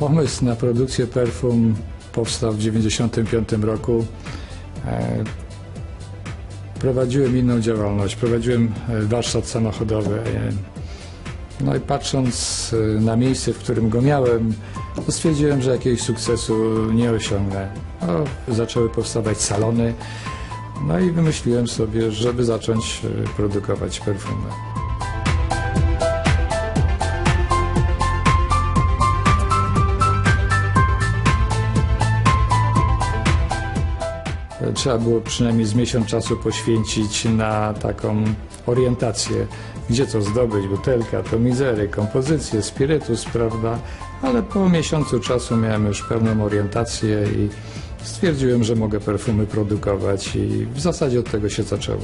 Pomysł na produkcję perfum powstał w 1995 roku. E, Prowadziłem inną działalność, prowadziłem e, warsztat samochodowy. E, No i patrząc na miejsce, w którym go miałem, to stwierdziłem, że jakiegoś sukcesu nie osiągnę. No, zaczęły powstawać salony, no i wymyśliłem sobie, żeby zacząć produkować perfumy. Trzeba było przynajmniej z miesiąc czasu poświęcić na taką orientację, gdzie to zdobyć, butelka, to mizery, kompozycje, spirytus, prawda? Ale po miesiącu czasu miałem już pełną orientację i stwierdziłem, że mogę perfumy produkować i w zasadzie od tego się zaczęło.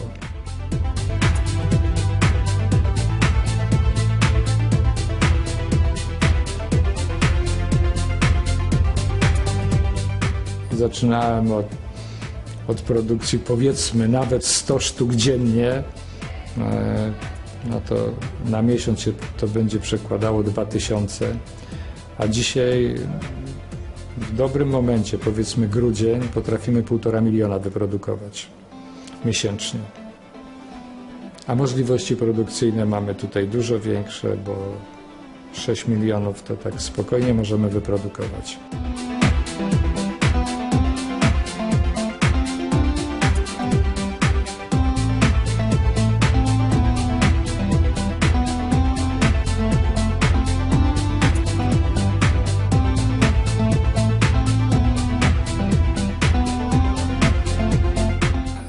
Zaczynałem od od produkcji powiedzmy nawet 100 sztuk dziennie, e, no to na miesiąc się to będzie przekładało 2000, a dzisiaj w dobrym momencie, powiedzmy grudzień, potrafimy półtora miliona wyprodukować miesięcznie. A możliwości produkcyjne mamy tutaj dużo większe, bo 6 milionów to tak spokojnie możemy wyprodukować.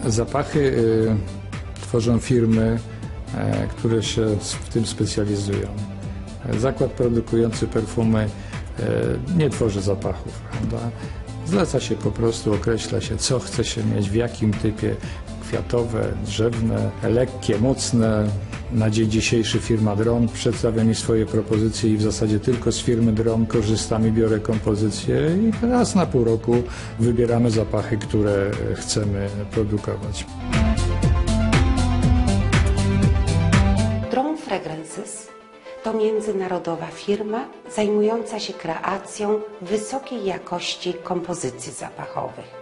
Zapachy y, tworzą firmy, e, które się w tym specjalizują. Zakład produkujący perfumy e, nie tworzy zapachów, prawda? Zleca się po prostu, określa się, co chce się mieć, w jakim typie kwiatowe, drzewne, lekkie, mocne. Na dzień dzisiejszy firma Dron przedstawia mi swoje propozycje i w zasadzie tylko z firmy Dron korzystam i biorę kompozycje i raz na pół roku wybieramy zapachy, które chcemy produkować. Drone Fragrances to międzynarodowa firma zajmująca się kreacją wysokiej jakości kompozycji zapachowych.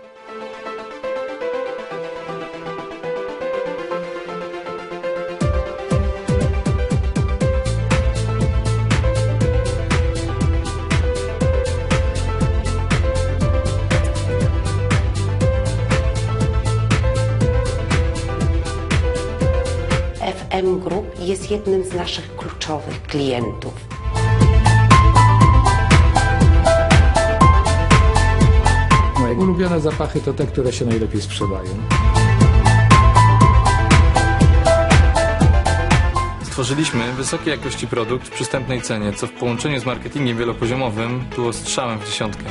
FM Group jest jednym z naszych kluczowych klientów. Moje ulubione zapachy to te, które się najlepiej sprzedają. Stworzyliśmy wysokiej jakości produkt w przystępnej cenie, co w połączeniu z marketingiem wielopoziomowym było strzałem w dziesiątkę.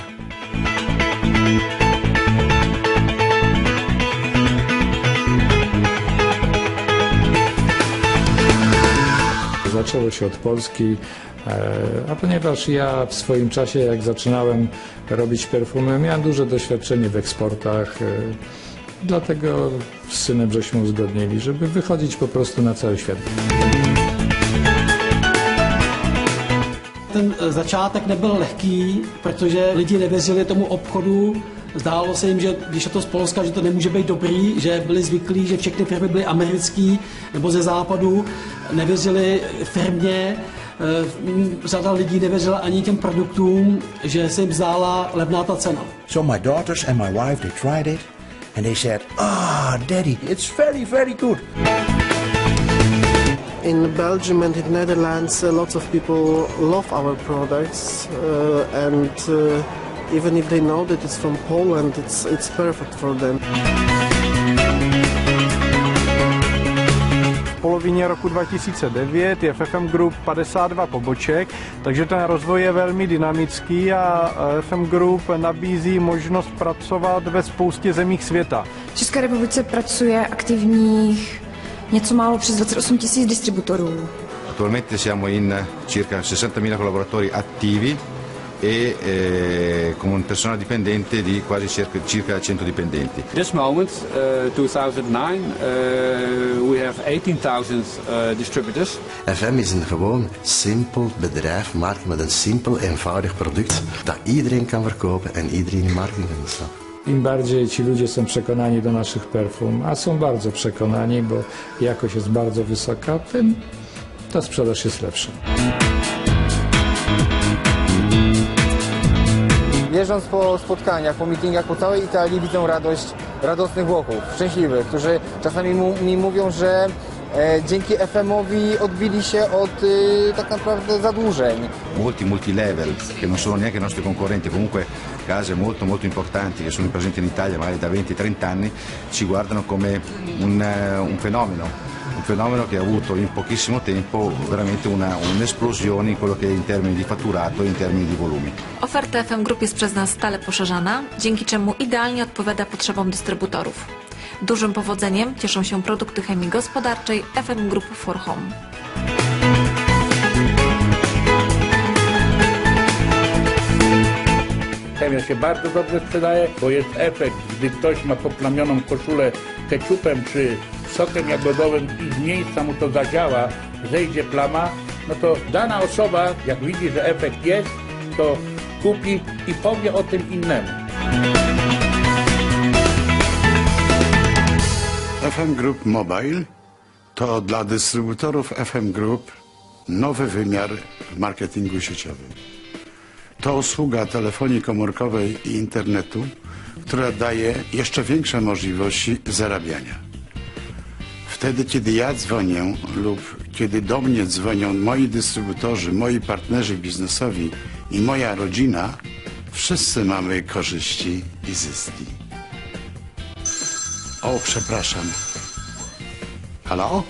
Zaczęło się od Polski, e, a ponieważ ja w swoim czasie, jak zaczynałem robić perfumy, miałem duże doświadczenie w eksportach, e, dlatego z synem żeśmy uzgodnili, żeby wychodzić po prostu na cały świat. Ten eh, začátek nebyl lehký, protože lidi nevěřili tomu obchodu. Zdálo se jim, že když je to z Polska, že to nemůže být dobrý, že byli zvyklí, že všechny firmy byly americký nebo ze západu. Nevěřili firmě, eh, řada lidí nevěřila ani těm produktům, že se jim zdála levná ta cena. So my daughters and my wife, they tried it, and they said, "Ah, Daddy, it's very, very good." In Belgium and in Netherlands, uh, lots of people love our products, uh, and uh, even if they know that it's from Poland, it's it's perfect for them. V polovině roku 2009 je FFM Group 52 poboček, takže ten rozvoj je velmi dynamický a FM Group nabízí možnost pracovat ve spoustě zemích světa. V České republice pracuje aktivních něco málo přes 28 tisíc distributorů. Attualmente siamo in circa 60.000 collaboratori attivi e eh, con un personale dipendente di quasi circa, circa 100 dipendenti. this moment, uh, 2009, uh, we have 18,000 uh, distributors. FM is een gewoon simpel bedrijf, markt met een simpel, eenvoudig product dat iedereen kan verkopen en iedereen in marketing kan stappen. Im bardziej ci ludzie są przekonani do naszych perfum, a są bardzo przekonani, bo jakość jest bardzo wysoka, tym ta sprzedaż jest lepsza. Jeżdżąc po spotkaniach, po meetingach po całej Italii widzę radość radosnych Włochów, szczęśliwych, którzy czasami mu, mi mówią, że e, dzięki FM-owi odbili się od y, tak naprawdę zadłużeń. Molti multilevel che non sono neanche i nostri concorrenti, comunque case molto molto importanti che sono presenti in Italia magari da 20-30 anni, ci guardano come un, eh, un fenomeno. Un fenomeno che ha avuto in pochissimo tempo veramente una- un'esplosione in quello che è in termini di fatturato e in termini di volumi. Oferta FM Group jest przez nas stale poszerzana, dzięki czemu idealnie odpowiada potrzebom dystrybutorów. Dużym powodzeniem cieszą się produkty chemii gospodarczej FM Group for Home. Chemia się bardzo dobrze sprzedaje, bo jest efekt, gdy ktoś ma poplamioną koszulę keczupem czy sokiem jagodowym i z miejsca mu to zadziała, zejdzie plama, no to dana osoba, jak widzi, że efekt jest, to kupi i powie o tym innemu. FM Group Mobile to dla dystrybutorów FM Group nowy wymiar w marketingu sieciowym. To usługa telefonii komórkowej i internetu, która daje jeszcze większe możliwości zarabiania. Wtedy, kiedy ja dzwonię lub kiedy do mnie dzwonią moi dystrybutorzy, moi partnerzy biznesowi i moja rodzina, wszyscy mamy korzyści i zyski. O, przepraszam. Halo?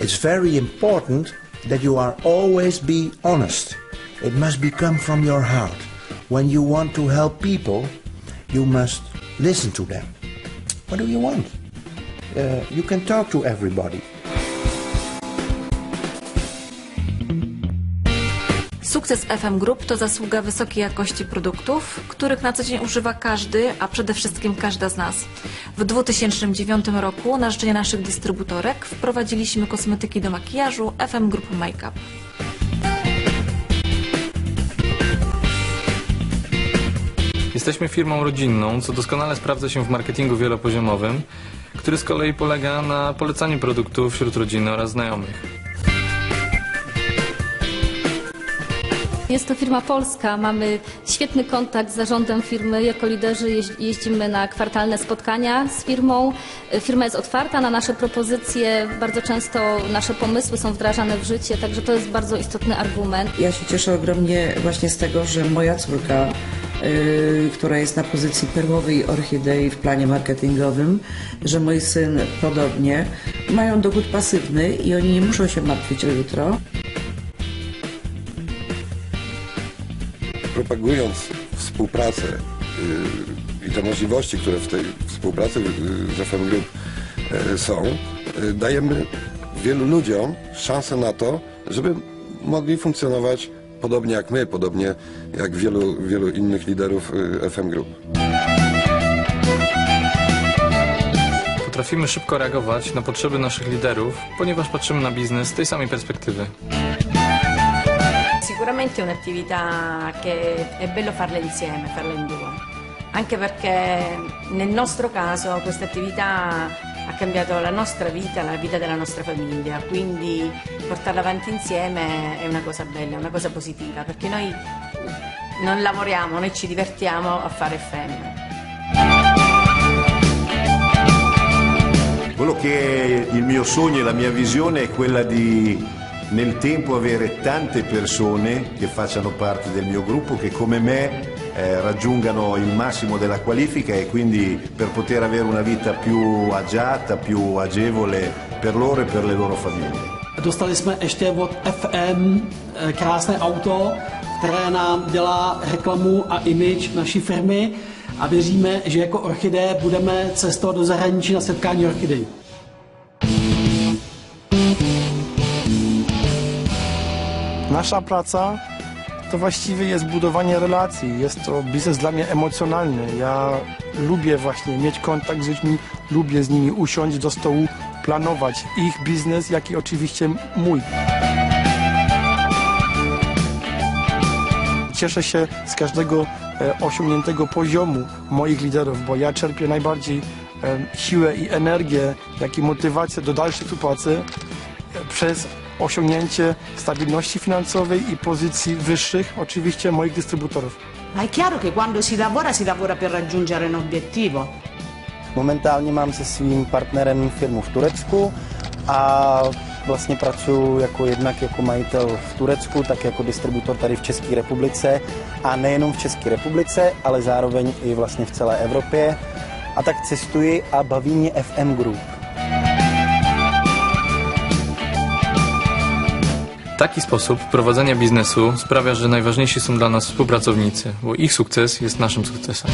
It's very important that you are always be honest. It must become from your heart. When you want to help people, you must listen to them. What do you want? Uh, you can talk to everybody. Sukces FM Group to zasługa wysokiej jakości produktów, których na co dzień używa każdy, a przede wszystkim każda z nas. W 2009 roku na życzenie naszych dystrybutorek wprowadziliśmy kosmetyki do makijażu FM Group Makeup. Jesteśmy firmą rodzinną, co doskonale sprawdza się w marketingu wielopoziomowym, który z kolei polega na polecaniu produktów wśród rodziny oraz znajomych. Jest to firma polska, mamy świetny kontakt z zarządem firmy. Jako liderzy jeź- jeździmy na kwartalne spotkania z firmą. Firma jest otwarta na nasze propozycje, bardzo często nasze pomysły są wdrażane w życie, także to jest bardzo istotny argument. Ja się cieszę ogromnie właśnie z tego, że moja córka, która jest na pozycji perłowej orchidei w planie marketingowym, że mój syn podobnie, mają dochód pasywny i oni nie muszą się martwić o jutro. propagując współpracę y, i te możliwości, które w tej współpracy y, z FM Group y, są, y, dajemy wielu ludziom szansę na to, żeby mogli funkcjonować podobnie jak my, podobnie jak wielu, wielu innych liderów y, FM Group. Potrafimy szybko reagować na potrzeby naszych liderów, ponieważ patrzymy na biznes z tej samej perspektywy. Sicuramente è un'attività che è bello farla insieme, farla in duo, anche perché nel nostro caso questa attività ha cambiato la nostra vita, la vita della nostra famiglia, quindi portarla avanti insieme è una cosa bella, una cosa positiva, perché noi non lavoriamo, noi ci divertiamo a fare FM. Quello che è il mio sogno e la mia visione è quella di nel tempo avere tante persone che facciano parte del mio gruppo che come me eh, raggiungano il massimo della qualifica e quindi per poter avere una vita più agiata, più agevole per loro e per le loro famiglie. Dostali jsme ještě od FM eh, krásné auto, které nám dělá reklamu a image naší firmy a věříme, že jako orchideje budeme cestovat do zahraničí na setkání orchidej. Nasza praca to właściwie jest budowanie relacji. Jest to biznes dla mnie emocjonalny. Ja lubię właśnie mieć kontakt z ludźmi, lubię z nimi usiąść do stołu, planować ich biznes, jak i oczywiście mój. Cieszę się z każdego e, osiągniętego poziomu moich liderów, bo ja czerpię najbardziej e, siłę i energię, jak i motywację do dalszej współpracy e, przez osiągnięcie stabilności finansowej i pozycji wyższych, oczywiście moich dystrybutorów. Ma è chiaro che quando si lavora si lavora per raggiungere un obiettivo. Momentálně mám se svým partnerem firmu v Turecku a vlastně pracuji jako jednak jako majitel v Turecku, tak jako distributor tady v České republice a nejenom v České republice, ale zároveň i vlastně v celé Evropě. A tak cestuji a baví mě FM Group. Taki sposób prowadzenia biznesu sprawia, że najważniejsi są dla nas współpracownicy, bo ich sukces jest naszym sukcesem.